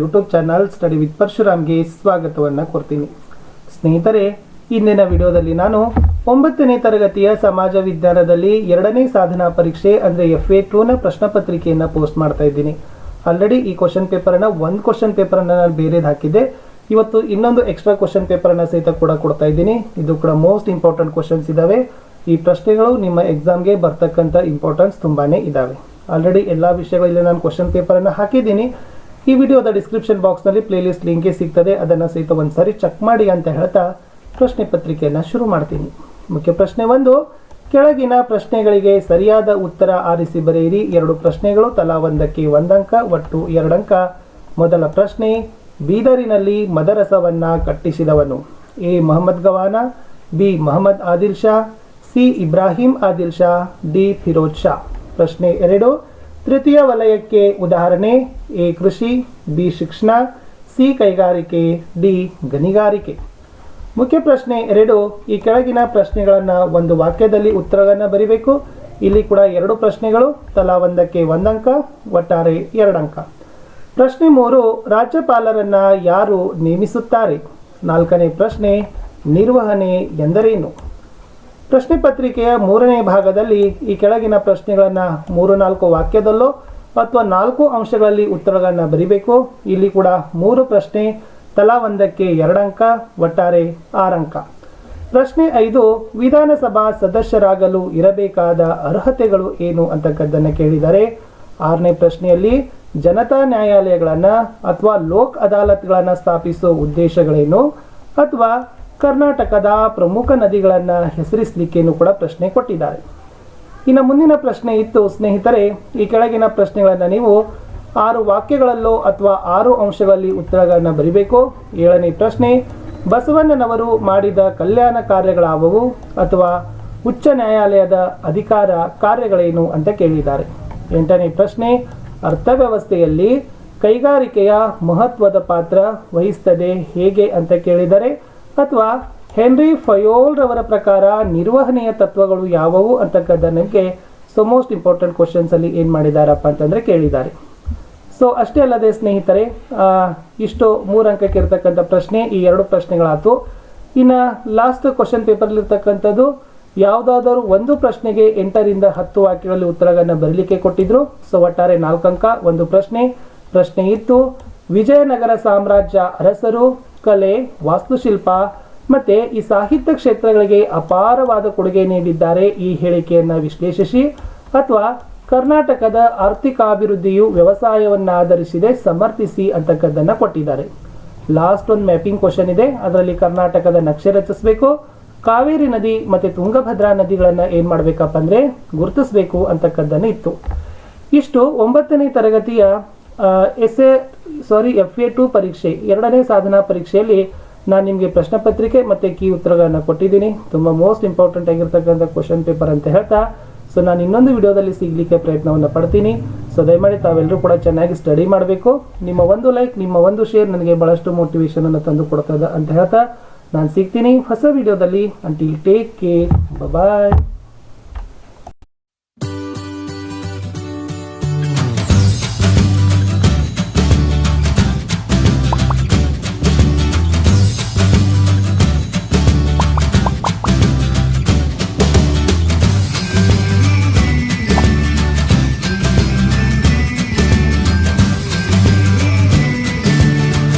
YouTube channel study with ಪರಶುರಾಮ್ಗೆ ಸ್ವಾಗತವನ್ನು ಕೊಡ್ತೀನಿ. ಸ್ನೇಹಿತರೆ, ಇಂದಿನ ವಿಡಿಯೋದಲ್ಲಿ ನಾನು ಒಂಬತ್ತನೇ ತರಗತಿಯ ಸಮಾಜ ವಿಜ್ಞಾನದಲ್ಲಿ ಎರಡನೇ ಸಾಧನಾ ಪರೀಕ್ಷೆ, ಅಂದರೆ ಎಫ್ ಎ ಟೂನ ಪ್ರಶ್ನೆ ಪತ್ರಿಕೆಯನ್ನು ಪೋಸ್ಟ್ ಮಾಡ್ತಾ ಇದ್ದೀನಿ. ಆಲ್ರೆಡಿ ಈ ಕ್ವಶನ್ ಪೇಪರನ್ನು ಒಂದು ಕ್ವಶನ್ ಪೇಪರನ್ನು ನಾನು ಬೇರೆದು ಹಾಕಿದ್ದೆ. ಇವತ್ತು ಇನ್ನೊಂದು ಎಕ್ಸ್ಟ್ರಾ ಕ್ವಶನ್ ಪೇಪರನ್ನು ಸಹಿತ ಕೂಡ ಕೊಡ್ತಾ ಇದ್ದೀನಿ. ಇದು ಕೂಡ ಮೋಸ್ಟ್ ಇಂಪಾರ್ಟೆಂಟ್ ಕ್ವಶನ್ಸ್ ಇದ್ದಾವೆ ಈ ಪ್ರಶ್ನೆಗಳು ನಿಮ್ಮ ಎಕ್ಸಾಮ್ಗೆ ಬರ್ತಕ್ಕಂಥ ಇಂಪಾರ್ಟೆನ್ಸ್ ತುಂಬಾನೇ ಇದ್ದಾವೆ ಆಲ್ರೆಡಿ ಎಲ್ಲ ವಿಷಯಗಳಲ್ಲಿ ನಾನು ಕ್ವಶನ್ ಪೇಪರನ್ನು ಹಾಕಿದ್ದೀನಿ. ಈ ವಿಡಿಯೋದ ಡಿಸ್ಕ್ರಿಪ್ಷನ್ ಬಾಕ್ಸ್ನಲ್ಲಿ ಪ್ಲೇಲಿಸ್ಟ್ ಲಿಂಕೇ ಸಿಗ್ತದೆ. ಅದನ್ನು ಸಹಿತ ಒಂದು ಸಾರಿ ಚೆಕ್ ಮಾಡಿ ಅಂತ ಹೇಳ್ತಾ ಪ್ರಶ್ನೆ ಪತ್ರಿಕೆಯನ್ನು ಶುರು ಮಾಡ್ತೀನಿ. ಮುಖ್ಯ ಪ್ರಶ್ನೆ ಒಂದು, ಕೆಳಗಿನ ಪ್ರಶ್ನೆಗಳಿಗೆ ಸರಿಯಾದ ಉತ್ತರ ಆರಿಸಿ ಬರೆಯಿರಿ. ಎರಡು ಪ್ರಶ್ನೆಗಳು, ತಲಾ ಒಂದಕ್ಕೆ ಒಂದಂಕ, ಒಟ್ಟು ಎರಡಂಕ. ಮೊದಲ ಪ್ರಶ್ನೆ, ಬೀದರಿನಲ್ಲಿ ಮದರಸವನ್ನ ಕಟ್ಟಿಸಿದವನು. A. Mohammad Gawan, B. Mohammad Adil Shah, C. Ibrahim Adil Shah, D. Firoz Shah. ಪ್ರಶ್ನೆ ಎರಡು ತೃತೀಯ ವಲಯಕ್ಕೆ ಉದಾಹರಣೆ, ಎ ಕೃಷಿ, ಬಿ ಶಿಕ್ಷಣ, ಸಿ ಕೈಗಾರಿಕೆ, ಡಿ ಗಣಿಗಾರಿಕೆ. ಮುಖ್ಯ ಪ್ರಶ್ನೆ ಎರಡು, ಈ ಕೆಳಗಿನ ಪ್ರಶ್ನೆಗಳನ್ನು ಒಂದು ವಾಕ್ಯದಲ್ಲಿ ಉತ್ತರಗಳನ್ನು ಬರೀಬೇಕು. ಇಲ್ಲಿ ಕೂಡ ಎರಡು ಪ್ರಶ್ನೆಗಳು, ತಲಾ ಒಂದಕ್ಕೆ ಒಂದಂಕ, ಒಟ್ಟಾರೆ ಎರಡಂಕ. ಪ್ರಶ್ನೆ ಮೂರು, ರಾಜ್ಯಪಾಲರನ್ನ ಯಾರು ನೇಮಿಸುತ್ತಾರೆ? ನಾಲ್ಕನೇ ಪ್ರಶ್ನೆ, ನಿರ್ವಹಣೆ ಎಂದರೇನು? ಪ್ರಶ್ನೆ ಪತ್ರಿಕೆಯ ಮೂರನೇ ಭಾಗದಲ್ಲಿ ಈ ಕೆಳಗಿನ ಪ್ರಶ್ನೆಗಳನ್ನು ಮೂರು ನಾಲ್ಕು ವಾಕ್ಯದಲ್ಲೋ ಅಥವಾ ನಾಲ್ಕು ಅಂಶಗಳಲ್ಲಿ ಉತ್ತರಗಳನ್ನು ಬರೀಬೇಕು. ಇಲ್ಲಿ ಕೂಡ ಮೂರು ಪ್ರಶ್ನೆ, ತಲಾ ಒಂದಕ್ಕೆ ಎರಡಂಕ ಒಟ್ಟಾರೆ ಆರಂಕ ಪ್ರಶ್ನೆ ಐದು, ವಿಧಾನಸಭಾ ಸದಸ್ಯರಾಗಲು ಇರಬೇಕಾದ ಅರ್ಹತೆಗಳು ಏನು ಅಂತಕ್ಕದ್ದನ್ನು ಕೇಳಿದ್ದಾರೆ ಆರನೇ ಪ್ರಶ್ನೆಯಲ್ಲಿ ಜನತಾ ನ್ಯಾಯಾಲಯಗಳನ್ನು ಅಥವಾ ಲೋಕ್ ಅದಾಲತ್ಗಳನ್ನು ಸ್ಥಾಪಿಸುವ ಉದ್ದೇಶಗಳೇನು, ಅಥವಾ ಕರ್ನಾಟಕದ ಪ್ರಮುಖ ನದಿಗಳನ್ನು ಹೆಸರಿಸಲಿಕ್ಕೇನು ಕೂಡ ಪ್ರಶ್ನೆ ಕೊಟ್ಟಿದ್ದಾರೆ. ಇನ್ನು ಮುಂದಿನ ಪ್ರಶ್ನೆ ಇತ್ತು, ಸ್ನೇಹಿತರೆ, ಈ ಕೆಳಗಿನ ಪ್ರಶ್ನೆಗಳನ್ನು ನೀವು ಆರು ವಾಕ್ಯಗಳಲ್ಲೋ ಅಥವಾ ಆರು ಅಂಶಗಳಲ್ಲಿ ಉತ್ತರಗಳನ್ನು ಬರಿಬೇಕು? ಏಳನೇ ಪ್ರಶ್ನೆ, ಬಸವಣ್ಣನವರು ಮಾಡಿದ ಕಲ್ಯಾಣ ಕಾರ್ಯಗಳಾವವು ಅಥವಾ ಉಚ್ಚ ನ್ಯಾಯಾಲಯದ ಅಧಿಕಾರ ಕಾರ್ಯಗಳೇನು ಅಂತ ಕೇಳಿದ್ದಾರೆ. ಎಂಟನೇ ಪ್ರಶ್ನೆ, ಅರ್ಥವ್ಯವಸ್ಥೆಯಲ್ಲಿ ಕೈಗಾರಿಕೆಯ ಮಹತ್ವದ ಪಾತ್ರ ವಹಿಸ್ತದೆ ಹೇಗೆ ಅಂತ ಕೇಳಿದರೆ ಅಥವಾ ಹೆನ್ರಿ ಫಯೋಲ್ ರವರ ಪ್ರಕಾರ ನಿರ್ವಹಣೆಯ ತತ್ವಗಳು ಯಾವುವು ಅಂತಕ್ಕಂಥ ನನಗೆ ಸೊ ಮೋಸ್ಟ್ ಇಂಪಾರ್ಟೆಂಟ್ ಕ್ವಶನ್ಸ್ ಅಲ್ಲಿ ಏನು ಮಾಡಿದಾರಪ್ಪ ಅಂತಂದ್ರೆ ಕೇಳಿದ್ದಾರೆ. ಸೊ ಅಷ್ಟೇ ಅಲ್ಲದೆ ಸ್ನೇಹಿತರೆ ಇಷ್ಟು ಮೂರು ಅಂಕಕ್ಕೆ ಇರತಕ್ಕಂಥ ಪ್ರಶ್ನೆ, ಈ ಎರಡು ಪ್ರಶ್ನೆಗಳಾಯ್ತು. ಇನ್ನು ಲಾಸ್ಟ್ ಕ್ವಶನ್ ಪೇಪರ್ಲಿರ್ತಕ್ಕಂಥದ್ದು ಯಾವುದಾದರೂ ಒಂದು ಪ್ರಶ್ನೆಗೆ ಎಂಟರಿಂದ ಹತ್ತು ವಾಕ್ಯಗಳಲ್ಲಿ ಉತ್ತರಗಳನ್ನು ಬರಲಿಕ್ಕೆ ಕೊಟ್ಟಿದ್ರು. ಸೊ ಒಟ್ಟಾರೆ ನಾಲ್ಕು ಅಂಕ ಒಂದು ಪ್ರಶ್ನೆ. ಪ್ರಶ್ನೆ ಇತ್ತು, ವಿಜಯನಗರ ಸಾಮ್ರಾಜ್ಯ ಅರಸರು ಕಲೆ, ವಾಸ್ತುಶಿಲ್ಪ ಮತ್ತೆ ಈ ಸಾಹಿತ್ಯ ಕ್ಷೇತ್ರಗಳಿಗೆ ಅಪಾರವಾದ ಕೊಡುಗೆ ನೀಡಿದ್ದಾರೆ ಈ ಹೇಳಿಕೆಯನ್ನು ವಿಶ್ಲೇಷಿಸಿ ಅಥವಾ ಕರ್ನಾಟಕದ ಆರ್ಥಿಕಾಭಿವೃದ್ಧಿಯು ವ್ಯವಸಾಯವನ್ನಾಧರಿಸಿದೆ ಸಮರ್ಥಿಸಿ ಅಂತಕ್ಕದ್ದನ್ನು ಕೊಟ್ಟಿದ್ದಾರೆ. ಲಾಸ್ಟ್ ಒಂದು ಮ್ಯಾಪಿಂಗ್ ಕ್ವಶನ್ ಇದೆ. ಅದರಲ್ಲಿ ಕರ್ನಾಟಕದ ನಕ್ಷೆ ರಚಿಸಬೇಕು. ಕಾವೇರಿ ನದಿ ಮತ್ತೆ ತುಂಗಭದ್ರಾ ನದಿಗಳನ್ನು ಏನು ಮಾಡಬೇಕಪ್ಪ ಅಂದರೆ ಗುರುತಿಸಬೇಕು ಅಂತಕ್ಕದ್ದನ್ನು ಇತ್ತು. ಇಷ್ಟು ಒಂಬತ್ತನೇ ತರಗತಿಯ S A sorry F A two ಪರೀಕ್ಷೆ, ಎರಡನೇ ಸಾಧನಾ ಪರೀಕ್ಷೆಯಲ್ಲಿ ನಾನು ನಿಮಗೆ ಪ್ರಶ್ನೆ ಪತ್ರಿಕೆ ಮತ್ತು ಕೀ ಉತ್ತರಗಳನ್ನು ಕೊಟ್ಟಿದ್ದೀನಿ. ತುಂಬ ಮೋಸ್ಟ್ ಇಂಪಾರ್ಟೆಂಟ್ ಆಗಿರ್ತಕ್ಕಂಥ ಕ್ವಶನ್ ಪೇಪರ್ ಅಂತ ಹೇಳ್ತಾ ಸೊ ನಾನು ಇನ್ನೊಂದು ವಿಡಿಯೋದಲ್ಲಿ ಸಿಗಲಿಕ್ಕೆ ಪ್ರಯತ್ನವನ್ನು ಪಡ್ತೀನಿ. ಸೊ ದಯಮಾಡಿ ತಾವೆಲ್ಲರೂ ಕೂಡ ಚೆನ್ನಾಗಿ ಸ್ಟಡಿ ಮಾಡಬೇಕು. ನಿಮ್ಮ ಒಂದು ಲೈಕ್ ನಿಮ್ಮ ಒಂದು ಶೇರ್ ನನಗೆ ಭಾಳಷ್ಟು ಮೋಟಿವೇಶನನ್ನು ತಂದು ಕೊಡ್ತದೆ ಅಂತ ಹೇಳ್ತಾ, ನಾನು ಸಿಗ್ತೀನಿ ಹೊಸ ವಿಡಿಯೋದಲ್ಲಿ. Until take care bye